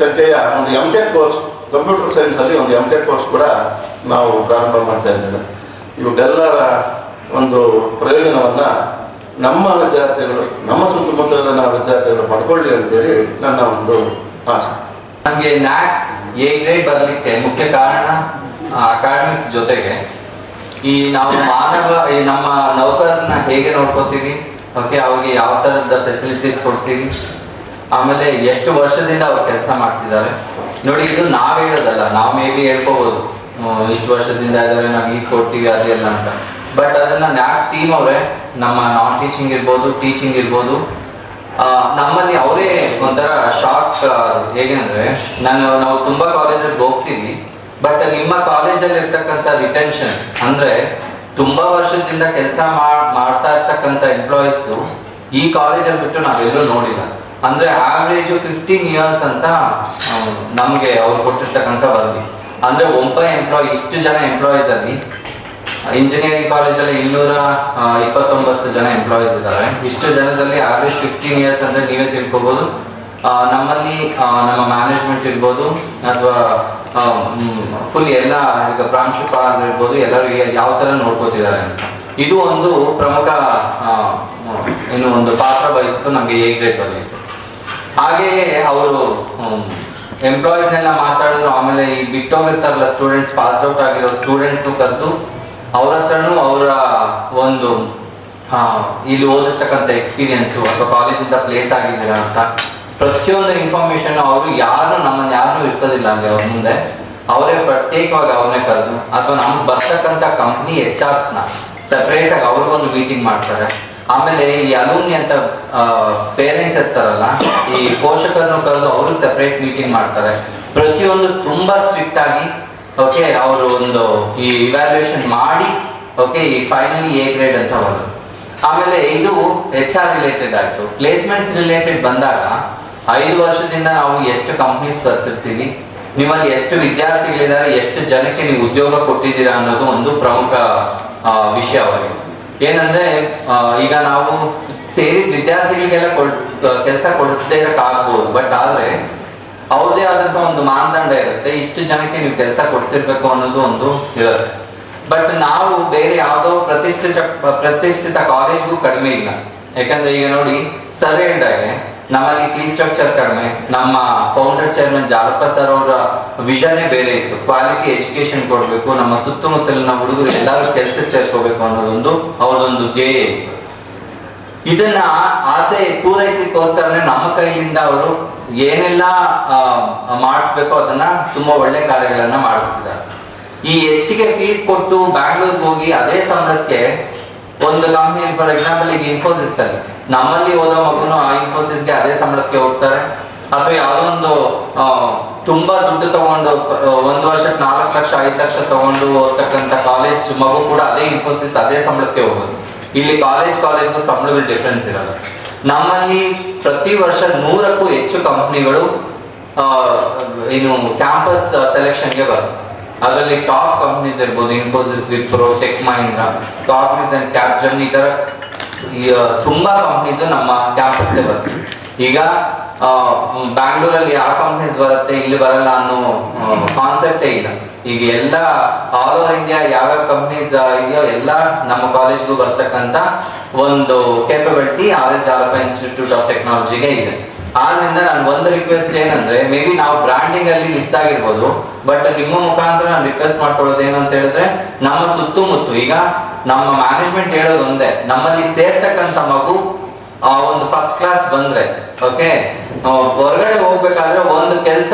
ಸಂಖ್ಯೆಯ ಒಂದು ಎಂ ಟೆಕ್ ಕೋರ್ಸ್ ಕಂಪ್ಯೂಟರ್ ಸೈನ್ಸಲ್ಲಿ ಒಂದು ಎಂ ಟೆಕ್ ಕೋರ್ಸ್ ಕೂಡ ನಾವು ಪ್ರಾರಂಭ ಮಾಡ್ತಾ ಇದ್ದೇವೆ. ಇವುಗಳೆಲ್ಲರ ಒಂದು ಪ್ರಯೋಜನವನ್ನು ನಮ್ಮ ವಿದ್ಯಾರ್ಥಿಗಳು, ನಮ್ಮ ಸುತ್ತಮುತ್ತಲಿನ ವಿದ್ಯಾರ್ಥಿಗಳು ಪಡ್ಕೊಳ್ಳಿ ಅಂತೇಳಿ ನನ್ನ ಒಂದು ಆಸೆ. ನಮಗೆ ನ್ಯಾಕ್ ಗ್ರೇಡ್ ಬರಲಿಕ್ಕೆ ಮುಖ್ಯ ಕಾರಣ ಅಕಾಡೆಮಿಕ್ಸ್ ಜೊತೆಗೆ ಈ ನಾವು ಮಾನವ, ಈ ನಮ್ಮ ನೌಕರನ್ನ ಹೇಗೆ ನೋಡ್ಕೋತೀವಿ? ಓಕೆ ಅವ್ರಿಗೆ ಯಾವ ತರದ ಫೆಸಿಲಿಟೀಸ್ ಕೊಡ್ತೀವಿ? ಆಮೇಲೆ ಎಷ್ಟು ವರ್ಷದಿಂದ ಅವ್ರು ಕೆಲಸ ಮಾಡ್ತಿದ್ದಾರೆ? ನೋಡಿ, ಇದು ನಾವ್ ಹೇಳೋದಲ್ಲ, ನಾವು ಮೇ ಬಿ ಹೇಳ್ಕೋಬಹುದು ಇಷ್ಟು ವರ್ಷದಿಂದ ಇದ್ದಾರೆ ನಾವು ಈಗ ಕೊಡ್ತೀವಿ ಅದೆಲ್ಲ ಅಂತ. ಬಟ್ ಅದನ್ನ ನ್ಯಾಕ್ ಟೀಮ್ ಅವರೇ, ನಮ್ಮ ನಾನ್ ಟೀಚಿಂಗ್ ಇರ್ಬೋದು ಟೀಚಿಂಗ್ ಇರ್ಬೋದು ನಮ್ಮಲ್ಲಿ ಅವರೇ ಒಂಥರ ಶಾಕ್ ಹೇಗೆ ಅಂದ್ರೆ, ನಾನು, ನಾವು ತುಂಬಾ ಕಾಲೇಜಸ್ ಹೋಗ್ತೀವಿ. ಬಟ್ ನಿಮ್ಮ ಕಾಲೇಜಲ್ಲಿ ಇರ್ತಕ್ಕಂಥ ರಿಟೆನ್ಷನ್ ಅಂದ್ರೆ ತುಂಬಾ ವರ್ಷದಿಂದ ಕೆಲಸ ಮಾಡ್ತಾ ಇರ್ತಕ್ಕಂಥ ಎಂಪ್ಲಾಯೀಸ್ ಈ ಕಾಲೇಜಲ್ಲಿ ಬಿಟ್ಟು ನಾವೆಲ್ಲೂ ನೋಡಿಲ್ಲ. ಅಂದ್ರೆ ಆವ್ರೇಜ್ ಫಿಫ್ಟೀನ್ ಇಯರ್ಸ್ ಅಂತ ನಮಗೆ ಅವ್ರು ಕೊಟ್ಟಿರ್ತಕ್ಕಂಥ ವರದಿ. ಅಂದ್ರೆ ಒಬ್ಬ ಎಂಪ್ಲಾಯ್ ಇಷ್ಟು ಜನ ಎಂಪ್ಲಾಯೀಸ್ ಅಲ್ಲಿ ಇಂಜಿನಿಯರಿಂಗ್ ಕಾಲೇಜಲ್ಲಿ ಇನ್ನೂರ ಇಪ್ಪತ್ತೊಂಬತ್ತು ಜನ ಎಂಪ್ಲಾಯೀಸ್ ಇದ್ದಾರೆ ಇಷ್ಟು ಜನದಲ್ಲಿ ಆವ್ರೇಜ್ ಫಿಫ್ಟೀನ್ ಇಯರ್ಸ್ ಅಂದ್ರೆ ನೀವೇ ತಿಳ್ಕೊಬೋದು. ನಮ್ಮಲ್ಲಿ ನಮ್ಮ ಮ್ಯಾನೇಜ್ಮೆಂಟ್ ಇರ್ಬೋದು, ಅಥವಾ ಫುಲ್ ಎಲ್ಲ ಈಗ ಪ್ರಾಂಶುಪಾಲ ಇರ್ಬೋದು ಎಲ್ಲರೂ ಯಾವ ತರ ನೋಡ್ಕೋತಿದ್ದಾರೆ ಇದು ಒಂದು ಪ್ರಮುಖ ಏನು ಒಂದು ಪಾತ್ರ ವಹಿಸ್ತು ನಮಗೆ ಎ ಗ್ರೇಡ್ ಬಂದಿತ್ತು ಹಾಗೆಯೇ ಅವರು ಎಂಪ್ಲಾಯೀಸ್ನೆಲ್ಲ ಮಾತಾಡಿದ್ರು, ಆಮೇಲೆ ಈ ಬಿಟ್ಟೋಗಿರ್ತಾರಲ್ಲ ಸ್ಟೂಡೆಂಟ್ಸ್ ಪಾಸ್ ಔಟ್ ಆಗಿರೋ ಸ್ಟೂಡೆಂಟ್ಸ್ನು ಕರೆದು ಅವ್ರ ಹತ್ರನೂ ಅವರ ಒಂದು ಇಲ್ಲಿ ಓದಿರ್ತಕ್ಕಂಥ ಎಕ್ಸ್ಪೀರಿಯನ್ಸು ಅಥವಾ ಕಾಲೇಜಿಂದ ಪ್ಲೇಸ್ ಆಗಿದ್ದೀರಾ ಅಂತ ಪ್ರತಿಯೊಂದು ಇನ್ಫಾರ್ಮೇಶನ್ ಅವರು ಯಾರು ನಮ್ಮನ್ನ ಯಾರು ಇರ್ಸೋದಿಲ್ಲ ಅಲ್ಲಿ ಅವ್ರ ಮುಂದೆ. ಅವರೇ ಪ್ರತ್ಯೇಕವಾಗಿ ಅವ್ರನ್ನೇ ಕರೆದು, ಅಥವಾ ನಮ್ಗೆ ಬರ್ತಕ್ಕಂಥ ಕಂಪ್ನಿ ಎಚ್ ಆರ್ಸ್ನ ಸೆಪರೇಟ್ ಆಗಿ ಅವ್ರಿಗೊಂದು ಮೀಟಿಂಗ್ ಮಾಡ್ತಾರೆ. ಆಮೇಲೆ ಈ ಅಲೂನಿ ಅಂತ ಪೇರೆಂಟ್ಸ್ ಇರ್ತಾರಲ್ಲ, ಈ ಪೋಷಕರನ್ನು ಕರೆದು ಅವ್ರಿಗೆ ಸಪ್ರೇಟ್ ಮೀಟಿಂಗ್ ಮಾಡ್ತಾರೆ. ಪ್ರತಿಯೊಂದು ತುಂಬಾ ಸ್ಟ್ರಿಕ್ಟ್ ಆಗಿ ಓಕೆ ಅವರು ಒಂದು ಈ ಇವ್ಯಾಲ್ಯೂಯೇಷನ್ ಮಾಡಿ ಓಕೆ ಈ ಫೈನಲಿ ಎ ಗ್ರೇಡ್ ಅಂತ ಅವರು ಆಮೇಲೆ ಇದು ಎಚ್ ಆರ್ ರಿಲೇಟೆಡ್ ಆಯ್ತು. ಪ್ಲೇಸ್ಮೆಂಟ್ಸ್ ರಿಲೇಟೆಡ್ ಬಂದಾಗ ಐದು ವರ್ಷದಿಂದ ನಾವು ಎಷ್ಟು ಕಂಪ್ನೀಸ್ ಕರೆಸಿರ್ತೀವಿ, ನಿಮ್ಮಲ್ಲಿ ಎಷ್ಟು ವಿದ್ಯಾರ್ಥಿಗಳಿದ್ದಾರೆ, ಎಷ್ಟು ಜನಕ್ಕೆ ನೀವು ಉದ್ಯೋಗ ಕೊಟ್ಟಿದ್ದೀರಾ ಅನ್ನೋದು ಒಂದು ಪ್ರಮುಖ ವಿಷಯವಾಗಿದೆ ವಿಷಯ ಏನಂದ್ರೆ ಈಗ ನಾವು ಸೇರಿದ ವಿದ್ಯಾರ್ಥಿಗಳಿಗೆಲ್ಲ ಕೊಡ್ ಕೆಲಸ ಕೊಡಿಸದೇ ಇರಕ್ಕಾಗ್ಬೋದು, ಬಟ್ ಆದ್ರೆ ಅವ್ರದೇ ಆದಂತ ಒಂದು ಮಾನದಂಡ ಇರುತ್ತೆ, ಇಷ್ಟು ಜನಕ್ಕೆ ನೀವು ಕೆಲಸ ಕೊಡಿಸಿರ್ಬೇಕು ಅನ್ನೋದು ಒಂದು ಇರುತ್ತೆ. ಬಟ್ ನಾವು ಬೇರೆ ಯಾವುದೋ ಪ್ರತಿಷ್ಠಿತ ಪ್ರತಿಷ್ಠಿತ ಕಾಲೇಜ್ಗೂ ಕಡಿಮೆ ಇಲ್ಲ. ಯಾಕಂದ್ರೆ ಈಗ ನೋಡಿ ಸರ್ ಹೇಳಿದಾಗೆ ನಮ್ಮಲ್ಲಿ ಫೀ ಸ್ಟ್ರಕ್ಚರ್ ಕಡಿಮೆ. ನಮ್ಮ ಫೌಂಡರ್ ಚೇರ್ಮನ್ ಜಾಲಪ್ಪ ಸರ್ ಅವರ ವಿಷನೇ ಬೇರೆ ಇತ್ತು. ಕ್ವಾಲಿಟಿ ಎಜುಕೇಶನ್ ಕೊಡಬೇಕು, ನಮ್ಮ ಸುತ್ತಮುತ್ತಲಿನ ಹುಡುಗರು ಎಲ್ಲರೂ ಕೆಲಸಕ್ಕೆ ಸೇರ್ಕೋಬೇಕು ಅನ್ನೋದೊಂದು ಅವ್ರದೊಂದು ಧ್ಯೇಯ ಇತ್ತು. ಇದನ್ನ ಆಸೆ ಪೂರೈಸಲಿಕ್ಕೋಸ್ಕರನೇ ನಮ್ಮ ಕೈಯಿಂದ ಅವರು ಏನೆಲ್ಲ ಮಾಡಿಸ್ಬೇಕೋ ಅದನ್ನ ತುಂಬಾ ಒಳ್ಳೆ ಕಾರ್ಯಗಳನ್ನ ಮಾಡಿಸ್ತಿದ್ದಾರೆ. ಈ ಹೆಚ್ಚಿಗೆ ಫೀಸ್ ಕೊಟ್ಟು ಬ್ಯಾಂಗ್ಳೂರ್ಗೆ ಹೋಗಿ ಅದೇ ಸಂಬಳಕ್ಕೆ ಒಂದು ಕಂಪ್ನಿ ಫಾರ್ ಎಕ್ಸಾಂಪಲ್ ಈಗ ಇನ್ಫೋಸಿಸ್ ಅಲ್ಲಿ. ನಮ್ಮಲ್ಲಿ ಓದೋ ಮಗುನು ಆ ಇನ್ಫೋಸಿಸ್ಗೆ ಅದೇ ಸಂಬಳಕ್ಕೆ ಹೋಗ್ತಾರೆ. ಅಥವಾ ಯಾವ್ದೊಂದು ತುಂಬಾ ದುಡ್ಡು ತಗೊಂಡು ಒಂದು ವರ್ಷಕ್ಕೆ ನಾಲ್ಕು ಲಕ್ಷ, ಐದು ಲಕ್ಷ ತಗೊಂಡು ಓದ್ತಕ್ಕಂಥ ಕಾಲೇಜ್ ಮಗು ಕೂಡ ಅದೇ ಇನ್ಫೋಸಿಸ್ ಅದೇ ಸಂಬಳಕ್ಕೆ ಹೋಗೋದು. ಇಲ್ಲಿ ಕಾಲೇಜ್ ಕಾಲೇಜ್ಗೂ ಸಂಬಳಗಳು ಡಿಫ್ರೆನ್ಸ್ ಇರಲ್ಲ. ನಮ್ಮಲ್ಲಿ ಪ್ರತಿ ವರ್ಷ ನೂರಕ್ಕೂ ಹೆಚ್ಚು ಕಂಪ್ನಿಗಳು ಏನು ಕ್ಯಾಂಪಸ್ ಸೆಲೆಕ್ಷನ್ಗೆ ಬರುತ್ತೆ. ಅದರಲ್ಲಿ ಟಾಪ್ ಕಂಪ್ನೀಸ್ ಇರ್ಬೋದು Infosys Wipro Tech Mahindra Cognizant and Capgemini ಈ ತರ ತುಂಬಾ ಕಂಪ್ನೀಸ್ ನಮ್ಮ ಕ್ಯಾಂಪಸ್ಗೆ ಬರುತ್ತೆ. ಈಗ ಬ್ಯಾಂಗ್ಳೂರಲ್ಲಿ ಯಾವ ಕಂಪ್ನೀಸ್ ಬರುತ್ತೆ, ಇಲ್ಲಿ ಬರಲ್ಲ ಅನ್ನೋ ಕಾನ್ಸೆಪ್ಟೇ ಇಲ್ಲ. ಈಗ ಎಲ್ಲ ಆಲ್ ಓವರ್ ಇಂಡಿಯಾ ಯಾವ ಕಂಪ್ನೀಸ್ ಇದೆಯೋ ಎಲ್ಲ ನಮ್ಮ ಕಾಲೇಜ್ಗೂ ಬರ್ತಕ್ಕಂಥ ಒಂದು capability R H institute of ಟೆಕ್ನಾಲಜಿಗೆ ಇದೆ. ಆದ್ರಿಂದ ನಾನು ಒಂದು ರಿಕ್ವೆಸ್ಟ್ ಏನಂದ್ರೆ ಮೇ ಬಿ ನಾವು ಬ್ರಾಂಡಿಂಗ್ ಅಲ್ಲಿ ಮಿಸ್ ಆಗಿರ್ಬೋದು ಬಟ್ ನಿಮ್ಮ ಮುಖಾಂತರ ನಾನು ರಿಕ್ವೆಸ್ಟ್ ಮಾಡ್ಕೊಳ್ಳೋದು ಏನಂತ ಹೇಳಿದ್ರೆ, ನಮ್ಮ ಸುತ್ತಮುತ್ತ, ಈಗ ನಮ್ಮ ಮ್ಯಾನೇಜ್ಮೆಂಟ್ ಹೇಳೋದು ಒಂದೇ, ನಮ್ಮಲ್ಲಿ ಸೇರ್ತಕ್ಕಂಥ ಮಗು, ಆ, ಒಂದು ಫಸ್ಟ್ ಕ್ಲಾಸ್ ಬಂದ್ರೆ ಓಕೆ ಹೊರಗಡೆ ಹೋಗ್ಬೇಕಾದ್ರೆ ಒಂದು ಕೆಲಸ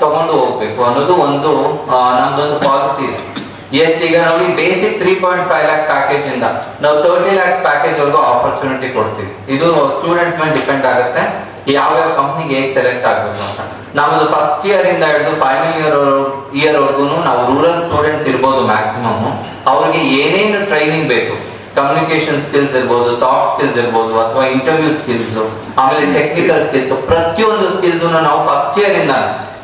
ತಗೊಂಡು ಹೋಗ್ಬೇಕು ಅನ್ನೋದು ಒಂದು ನಮ್ದೊಂದು ಪಾಲಿಸಿ ಇದೆ. ಎಸ್ ಈಗ ನೋಡಿ basic three point five lakh package ಇಂದ, ನಾವು ತರ್ಟಿ ಲ್ಯಾಕ್ಸ್ ಪ್ಯಾಕೇಜ್ ವರ್ಗೂ ಆಪರ್ಚುನಿಟಿ ಕೊಡ್ತೀವಿ. ಇದು ಸ್ಟೂಡೆಂಟ್ಸ್ ಮೇಲೆ ಡಿಪೆಂಡ್ ಆಗುತ್ತೆ. ಯಾವ್ಯಾವ ಕಂಪ್ನಿಗೆ ಹೇಗೆ ಸೆಲೆಕ್ಟ್ ಆಗ್ಬೇಕು ಅಂತ. ನಮ್ಮದು ಫಸ್ಟ್ ಇಯರ್ ಇಂದ ಹಿಡಿದು ಫೈನಲ್ ಇಯರ್ ಇಯರ್ ವರ್ಗು ನಾವು ರೂರಲ್ ಸ್ಟೂಡೆಂಟ್ಸ್ ಇರ್ಬೋದು ಮ್ಯಾಕ್ಸಿಮಮ್ ಅವ್ರಿಗೆ ಏನೇನು ಟ್ರೈನಿಂಗ್ ಬೇಕು? ಕಮ್ಯುನಿಕೇಶನ್ ಸ್ಕಿಲ್ಸ್ ಇರ್ಬೋದು ಸಾಫ್ಟ್ ಸ್ಕಿಲ್ಸ್ ಇರ್ಬೋದು, ಅಥವಾ ಇಂಟರ್ವ್ಯೂ ಸ್ಕಿಲ್ಸ್ ಆಮೇಲೆ ಟೆಕ್ನಿಕಲ್ ಸ್ಕಿಲ್ಸ್ ಪ್ರತಿಯೊಂದು ಸ್ಕಿಲ್ಸ್ ನಾವು ಫಸ್ಟ್ ಇಯರ್ ಇಂದ.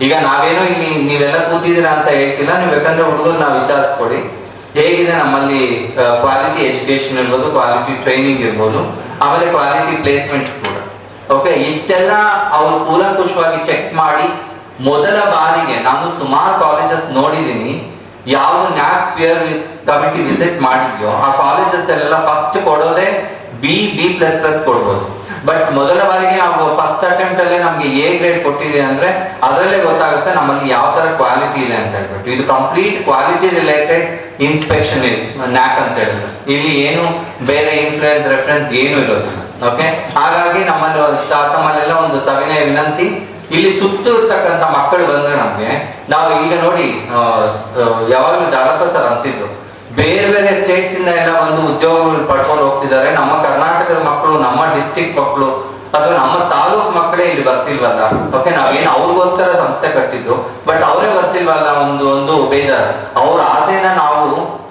ಈಗ ನಾವೇನೋ ಇಲ್ಲಿ ನೀವೆಲ್ಲ ಕೂತಿದ್ದೀರಾ ಅಂತ ಹೇಳ್ತಿಲ್ಲ, ನೀವು ಯಾಕಂದ್ರೆ ಹುಡುಗರು ನಾವು ವಿಚಾರಿಸ್ಕೊಡಿ. ಹೇಗಿದೆ ನಮ್ಮಲ್ಲಿ ಕ್ವಾಲಿಟಿ ಎಜುಕೇಶನ್ ಇರ್ಬೋದು ಕ್ವಾಲಿಟಿ ಟ್ರೈನಿಂಗ್ ಇರ್ಬೋದು, ಆಮೇಲೆ ಕ್ವಾಲಿಟಿ ಪ್ಲೇಸ್ಮೆಂಟ್ಸ್ ಕೂಡ. ಓಕೆ ಇಷ್ಟೆಲ್ಲ ಅವರು ಕೂಲಂಕುಷವಾಗಿ ಚೆಕ್ ಮಾಡಿ ಮೊದಲ ಬಾರಿಗೆ ನಾನು ಸುಮಾರು ಕಾಲೇಜಸ್ ನೋಡಿದ್ದೀನಿ ಯಾವ ನ್ಯಾಕ್ ಪಿಯರ್ ಕಮಿಟಿ ವಿಸಿಟ್ ಮಾಡಿದ್ಯೋ, ಆ ಕಾಲೇಜಸ್ ಎಲ್ಲ ಫಸ್ಟ್ ಕೊಡೋದೇ ಬಿ ಬಿ ಪ್ಲಸ್ ಪ್ಲಸ್ ಕೊಡ್ಬೋದು. ಬಟ್ ಮೊದಲ ಬಾರಿಗೆ ನಾವು ಫಸ್ಟ್ ಅಟೆಂಪ್ಟ್ ಅಲ್ಲೇ ನಮ್ಗೆ ಎ ಗ್ರೇಡ್ ಕೊಟ್ಟಿದೆ ಅಂದ್ರೆ ಅದರಲ್ಲೇ ಗೊತ್ತಾಗುತ್ತೆ ನಮ್ಮಲ್ಲಿ ಯಾವ ತರ ಕ್ವಾಲಿಟಿ ಇದೆ ಅಂತ ಹೇಳ್ಬಿಟ್ಟು. ಇದು complete quality related inspection NAAC ಅಂತ ಹೇಳಿದ್ರೆ ಇಲ್ಲಿ ಏನು ಬೇರೆ ಇನ್ಫ್ಲೂಯೆನ್ಸ್ ರೆಫರೆನ್ಸ್ ಏನು ಇರೋದಿಲ್ಲ. ಓಕೆ ಹಾಗಾಗಿ ನಮ್ಮಲ್ಲಿ ತಮ್ಮಲ್ಲೆಲ್ಲ ಒಂದು ಸವಿನಯ ವಿನಂತಿ. ಇಲ್ಲಿ ಸುತ್ತು ಇರ್ತಕ್ಕಂಥ ಮಕ್ಕಳು ಬಂದ್ರೆ ನಮ್ಗೆ, ನಾವು ಈಗ ನೋಡಿ ಯಾವಾಗಲೂ ಜಾಲಪ ಸರ್ ಅಂತಿದ್ರು. ಬೇರೆ ಬೇರೆ ಸ್ಟೇಟ್ಸ್ ಇಂದ ಎಲ್ಲ ಬಂದು ಉದ್ಯೋಗಗಳು ಪಡ್ಕೊಂಡು ಹೋಗ್ತಿದ್ದಾರೆ. ನಮ್ಮ ಕರ್ನಾಟಕದ ಮಕ್ಕಳು, ನಮ್ಮ ಡಿಸ್ಟಿಕ್ ಮಕ್ಕಳು, ಅಥವಾ ನಮ್ಮ ತಾಲೂಕ್ ಮಕ್ಕಳೇ ಇಲ್ಲಿ ಬರ್ತಿಲ್ವಲ್ಲ? ಓಕೆ ನಾವೇನು ಅವ್ರಿಗೋಸ್ಕರ ಸಂಸ್ಥೆ ಕಟ್ಟಿದ್ದು ಬಟ್ ಅವರೇ ಬರ್ತಿಲ್ವಲ್ಲ? ಒಂದು ಒಂದು ಬೇಜಾರು. ಅವ್ರ ಆಸೆನ ನಾವು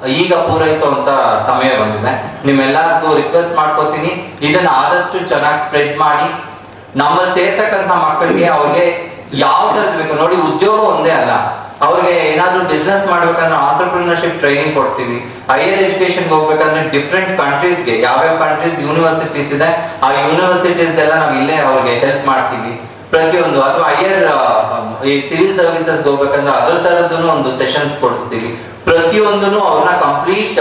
ಈಗ ಪೂರೈಸುವಂತ ಸಮಯ ಬಂದಿದೆ. ನಿಮ್ಮೆಲ್ಲರಿಗೂ ರಿಕ್ವೆಸ್ಟ್ ಮಾಡ್ಕೋತೀನಿ. ಇದನ್ನ ಆದಷ್ಟು ಚೆನ್ನಾಗಿ ಸ್ಪ್ರೆಡ್ ಮಾಡಿ. ನಮ್ಮಲ್ಲಿ ಸೇರ್ತಕ್ಕಂಥ ಮಕ್ಕಳಿಗೆ ಅವ್ರಿಗೆ ಯಾವ ತರದ್ ಬೇಕು? ನೋಡಿ, ಉದ್ಯೋಗ ಒಂದೇ ಅಲ್ಲ. ಅವ್ರಿಗೆ ಏನಾದ್ರೂ ಬಿಸ್ನೆಸ್ ಮಾಡ್ಬೇಕಂದ್ರೆ ಆಂಟರ್ಪ್ರಿನರ್ಶಿಪ್ ಟ್ರೈನಿಂಗ್ ಕೊಡ್ತೀವಿ. ಹೈಯರ್ ಎಜುಕೇಶನ್ ಹೋಗ್ಬೇಕಂದ್ರೆ ಡಿಫ್ರೆಂಟ್ ಕಂಟ್ರೀಸ್ಗೆ ಯಾವ್ಯಾವ ಕಂಟ್ರೀಸ್ ಯೂನಿವರ್ಸಿಟೀಸ್ ಇದೆ, ಆ ಯೂನಿವರ್ಸಿಟೀಸ್ ಎಲ್ಲ ನಾವು ಇಲ್ಲೇ ಅವ್ರಿಗೆ ಹೆಲ್ಪ್ ಮಾಡ್ತೀವಿ. ಪ್ರತಿಯೊಂದು, ಅಥವಾ ಹೈಯರ್ ಈ ಸಿವಿಲ್ ಸರ್ವಿಸಸ್ ಹೋಗ್ಬೇಕಂದ್ರೆ ಅದ್ರ ತರದ್ದು ಒಂದು ಸೆಷನ್ಸ್ ಕೊಡಿಸ್ತೀವಿ. ಪ್ರತಿಯೊಂದನ್ನು ಅವ್ರನ್ನ ಕಂಪ್ಲೀಟ್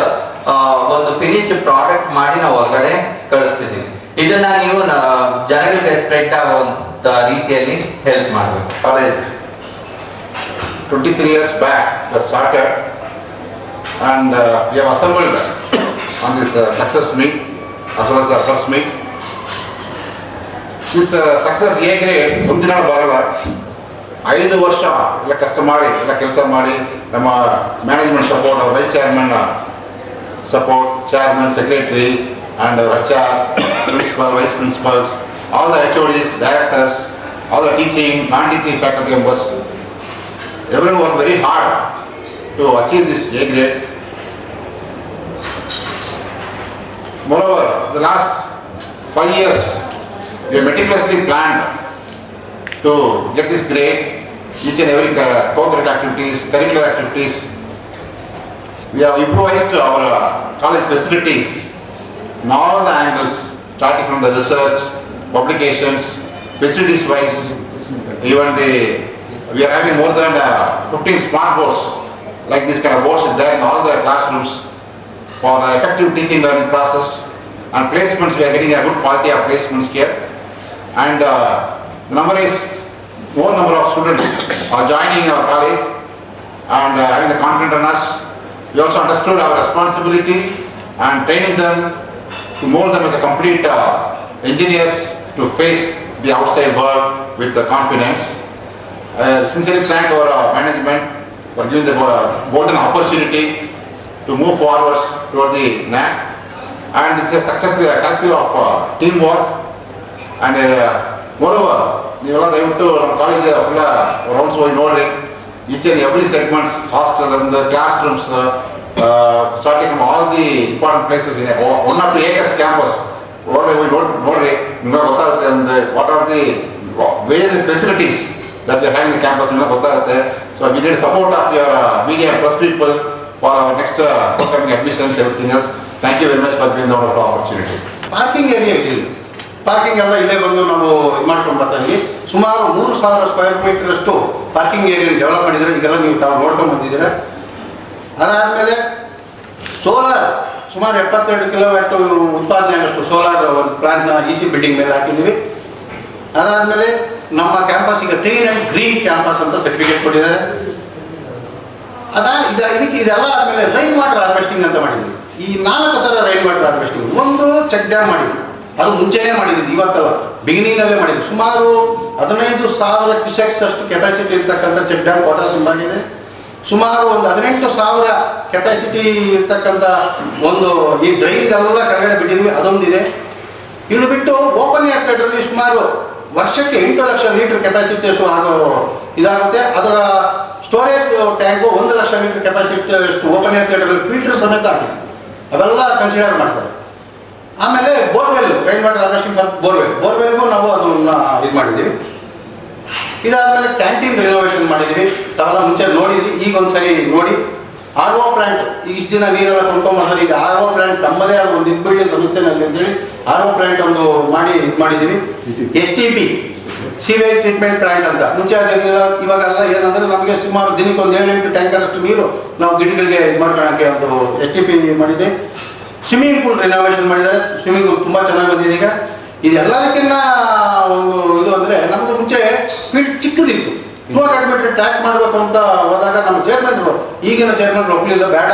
ಒಂದು ಫಿನಿಶ್ಡ್ ಪ್ರಾಡಕ್ಟ್ ಮಾಡಿ ನಾವು ಹೊರಗಡೆ ಕಳಿಸ್ತಿದೀವಿ. ಇದನ್ನ ನೀವು ಜನಗಳಿಗೆ ಸ್ಪ್ರೆಡ್ ಆಗುವಂತ ರೀತಿಯಲ್ಲಿ ಹೆಲ್ಪ್ ಮಾಡಬೇಕು. College 23 three years back started and we have assembled on uh, success meet as well as the first meet. This uh, success A grade ಐದು ವರ್ಷ ಎಲ್ಲ ಕಷ್ಟ ಮಾಡಿ ಎಲ್ಲ ಕೆಲಸ ಮಾಡಿ ನಮ್ಮ management support vice chairman support, chairman, secretary, and our HR, principal, vice principals, all the HODs, directors, all the teaching, non-teaching faculty members. Everyone worked very hard to achieve this A grade. Moreover, the last five years, we have meticulously planned to get this grade, each and every cu- co-curricular activities, curricular activities. We have improvised our college facilities in all the angles, starting from the research, publications, facilities wise, even the, we are having more than uh, 15 smart boards, like this kind of boards there in all the classrooms for the effective teaching learning process and placements, we are getting a good quality of placements here. And uh, number is, more number of students are joining our college and uh, having the confidence on us. We also understood our responsibility and training them to mold them as a complete uh, engineers to face the outside world with the confidence. Uh, Sincerely thank our uh, management for giving the uh, golden opportunity to move forward toward the NAC. And it's a success, a collective of uh, teamwork. And uh, moreover, ನೀವೆಲ್ಲ ದಯವಿಟ್ಟು ನಮ್ಮ college ಫುಲ್ಲ rounds ಹೋಗಿ ನೋಡ್ರಿ. Each and every segments hostel and class rooms starting from all the important places ಇದೆ. One of the acres campus ಹೋಗಿ ನೋಡ್ ನೋಡ್ರಿ. ನಿಮಗೆ ಗೊತ್ತಾಗುತ್ತೆ ಒಂದು what are the where facilities that we hang the campus ನಿಮಗೆ ಗೊತ್ತಾಗುತ್ತೆ. So we need support of your media plus people for our next upcoming admissions everything else thank you very much for being our opportunity parking area clean parking ಎಲ್ಲ ಇಲ್ಲೇ ಬಂದು ನಾವು ಇದು ಮಾಡ್ಕೊಂಡು ಬರ್ತಾ ಸುಮಾರು ಮೂರು ಸಾವಿರ ಸ್ಕ್ವೇರ್ ಮೀಟರ್ ಅಷ್ಟು ಪಾರ್ಕಿಂಗ್ ಏರಿಯಾ ಡೆವಲಪ್ ಮಾಡಿದರೆ ಈಗೆಲ್ಲ ನೀವು ತಾವು ನೋಡ್ಕೊಂಡು ಬಂದಿದ್ದೀರಾ? ಅದಾದಮೇಲೆ ಸೋಲಾರ್ ಸುಮಾರು ಎಪ್ಪತ್ತೆರಡು ಕಿಲೋಮೀಟ್ರ್ ಉತ್ಪಾದನೆ ಆಗೋಷ್ಟು ಸೋಲಾರ್ ಒಂದು ಪ್ಲಾಂಟ್ನ ಇ ಸಿ ಬಿಲ್ಡಿಂಗ್ ಮೇಲೆ ಹಾಕಿದ್ದೀವಿ. ಅದಾದಮೇಲೆ ನಮ್ಮ ಕ್ಯಾಂಪಸ್ ಈಗ ಕ್ಲೀನ್ ಆ್ಯಂಡ್ ಗ್ರೀನ್ ಕ್ಯಾಂಪಸ್ ಅಂತ ಸರ್ಟಿಫಿಕೇಟ್ ಕೊಟ್ಟಿದ್ದಾರೆ. ಅದ ಇದು ಇದಕ್ಕೆ ಇದೆಲ್ಲ ಆದಮೇಲೆ ರೈನ್ ವಾಟರ್ ಹಾರ್ವೆಸ್ಟಿಂಗ್ ಅಂತ ಮಾಡಿದ್ವಿ. ಈ ನಾಲ್ಕು ಥರ ರೈನ್ ವಾಟರ್ ಹಾರ್ವೆಸ್ಟಿಂಗ್ ಒಂದು ಚೆಕ್ ಡ್ಯಾಮ್ ಮಾಡಿದ್ವಿ. ಅದು ಮುಂಚೆನೇ ಮಾಡಿದ್ವಿ ಇವತ್ತಲ್ಲ ಬಿಗಿನಿಂಗಲ್ಲೇ ಮಾಡಿದ್ವಿ ಸುಮಾರು ಹದಿನೈದು ಸಾವಿರ ಕ್ಯೂಸೆಕ್ಸ್ ಅಷ್ಟು ಕೆಪಾಸಿಟಿ ಇರ್ತಕ್ಕಂಥ ಚೆಕ್ ಡ್ಯಾಮ್ ವಾಟರ್ ಆಗಿದೆ. ಸುಮಾರು ಒಂದು ಹದಿನೆಂಟು ಸಾವಿರ ಕೆಪಾಸಿಟಿ ಇರ್ತಕ್ಕಂಥ ಒಂದು ಈ ಡ್ರೈನ್ಗೆಲ್ಲ ಕೆಳಗಡೆ ಬಿಟ್ಟಿದ್ವಿ, ಅದೊಂದಿದೆ. ಇದು ಬಿಟ್ಟು ಓಪನ್ ಏರ್ ಥಿಯೇಟ್ರಲ್ಲಿ ಸುಮಾರು ವರ್ಷಕ್ಕೆ ಎಂಟು ಲಕ್ಷ ಲೀಟರ್ ಕೆಪಾಸಿಟಿ ಅಷ್ಟು ಆಗೋ ಇದಾಗುತ್ತೆ. ಅದರ ಸ್ಟೋರೇಜ್ ಟ್ಯಾಂಕು ಒಂದು ಲಕ್ಷ ಲೀಟರ್ ಕೆಪಾಸಿಟಿ ಅಷ್ಟು ಓಪನ್ ಏರ್ ಥಿಯೇಟರ್ ಫಿಲ್ಟರ್ ಸಮೇತ ಹಾಕಿದೆ ಅವೆಲ್ಲ ಕನ್ಸಿಡರ್ ಮಾಡ್ತಾರೆ. ಆಮೇಲೆ borewell rain water harvesting for borewell. ಬೋರ್ವೆಲ್ಗೂ ನಾವು ಅದನ್ನ ಇದು ಮಾಡಿದ್ದೀವಿ ಇದಾದಮೇಲೆ ಕ್ಯಾಂಟೀನ್ ರಿನೋವೇಷನ್ ಮಾಡಿದ್ದೀವಿ ತಾವೆಲ್ಲ ಮುಂಚೆ ನೋಡಿದ್ವಿ. ಈಗ ಒಂದ್ಸರಿ ನೋಡಿ. ಆರ್ ಒ ಪ್ಲಾಂಟ್, ಇಷ್ಟು ದಿನ ನೀರೆಲ್ಲ ಕೊಂಡ್ಕೊಂಬರ್ತಾರೆ ಈಗ ಆರ್ ಒ ಪ್ಲಾಂಟ್ ತಮ್ಮದೇ ಆದ ಒಂದು ಇಬ್ಬರಿಗೆ ಸಂಸ್ಥೆನಲ್ಲಿ ಆರ್ ಒ ಪ್ಲಾಂಟ್ ಒಂದು ಮಾಡಿ ಇದು ಮಾಡಿದ್ದೀವಿ. S T P, sewage treatment plant ಅಂತ. ಮುಂಚೆ ಅದಿರಲಿಲ್ಲ ಇವಾಗೆಲ್ಲ ಏನಂದ್ರೆ ನಮಗೆ ಸುಮಾರು ದಿನಕ್ಕೆ ಒಂದು ಏಳೆಂಟು ಟ್ಯಾಂಕರ್ ಅಷ್ಟು ನೀರು ನಾವು ಗಿಡಗಳಿಗೆ ಇದು ಮಾಡ್ಕೊಳ್ಳೋಕ್ಕೆ ಒಂದು ಎಸ್ ಟಿ ಪಿ ಮಾಡಿದೆ ಸ್ವಿಮ್ಮಿಂಗ್ ಪೂಲ್ ರಿನೋವೇಷನ್ ಮಾಡಿದ್ದಾರೆ. ಸ್ವಿಮ್ಮಿಂಗ್ ಪೂಲ್ ತುಂಬ ಚೆನ್ನಾಗಿ ಬಂದಿದೆ ಈಗ. ಇದೆಲ್ಲದಕ್ಕಿಂತ ಒಂದು ಇದು ಅಂದರೆ ನಮಗೆ ಮುಂಚೆ ಫೀಲ್ಡ್ ಚಿಕ್ಕದಿತ್ತು. ಟೂ ಹಂಡ್ರೆಡ್ ಮೀಟರ್ ಟ್ರ್ಯಾಕ್ ಮಾಡಬೇಕು ಅಂತ ಹೋದಾಗ ನಮ್ಮ ಚೇರ್ಮನ್ರು ಈಗಿನ ಚೇರ್ಮನ್ ಒಪ್ಪಲಿಲ್ಲ ಬೇಡ.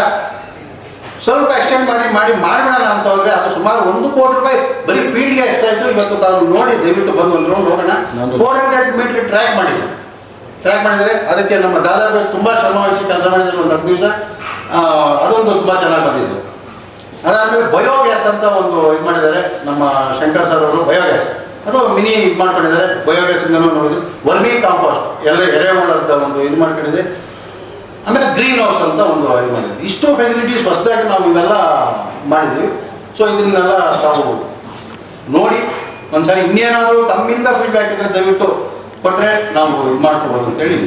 ಸ್ವಲ್ಪ ಎಕ್ಸ್ಟೆಂಡ್ ಮಾಡಿ ಮಾಡಿ ಮಾಡಬೇಡ ಅಂತ ಹೋದ್ರೆ ಅದು ಸುಮಾರು ಒಂದು ಕೋಟಿ ರೂಪಾಯಿ ಬರೀ ಫೀಲ್ಡ್ಗೆ ಎಷ್ಟಾಯಿತು ಇವತ್ತು ತಾವು ನೋಡಿ ದಯವಿಟ್ಟು ಬಂದು ಒಂದು ರೌಂಡ್ ಹೋಗೋಣ. ಫೋರ್ ಹಂಡ್ರೆಡ್ ಮೀಟರ್ ಟ್ರ್ಯಾಕ್ ಮಾಡಿದ್ರು. ಟ್ರ್ಯಾಕ್ ಮಾಡಿದರೆ ಅದಕ್ಕೆ ನಮ್ಮ ದಾದಾ ತುಂಬ ಶ್ರಮವಹಿಸಿ ಕೆಲಸ ಮಾಡಿದ್ರು ಒಂದು ಹತ್ತು ದಿವಸ. ಅದೊಂದು ತುಂಬ ಚೆನ್ನಾಗಿ ಬಂದಿದೆ ಅದಾದಮೇಲೆ ಬಯೋಗ್ಯಾಸ್ ಅಂತ ಒಂದು ಇದು ಮಾಡಿದ್ದಾರೆ. ನಮ್ಮ ಶಂಕರ್ ಸರ್ ಅವರು ಬಯೋಗ್ಯಾಸ್ ಅದು ಮಿನಿ ಇದು ಮಾಡ್ಕೊಂಡಿದ್ದಾರೆ. ಬಯೋಗ್ಯಾಸ್ ಇಂದನೂ ನೋಡಿದ್ರು ವರ್ಮಿ ಕಾಂಪೋಸ್ಟ್ ಎಲ್ಲ ಎರೆಹುಳ ಅಂತ ಒಂದು ಇದು ಮಾಡ್ಕೊಂಡಿದೆ ಆಮೇಲೆ ಗ್ರೀನ್ ಹೌಸ್ ಅಂತ ಒಂದು ಇದು ಮಾಡಿದ್ವಿ. ಇಷ್ಟು ಫೆಸಿಲಿಟೀಸ್ ಹೊಸದಾಗಿ ನಾವು ಇವೆಲ್ಲ ಮಾಡಿದ್ವಿ. ಸೊ ಇದನ್ನೆಲ್ಲ ತಾವು ನೋಡಿ, ಒಂದ್ಸರಿ ಇನ್ನೇನಾದರೂ ತಮ್ಮಿಂದ ಫೀಡ್ಬ್ಯಾಕ್ ಇದ್ರೆ ದಯವಿಟ್ಟು ಕೊಟ್ಟರೆ ನಾವು ಇದು ಮಾಡ್ಕೋಬೋದು ಅಂತೇಳಿ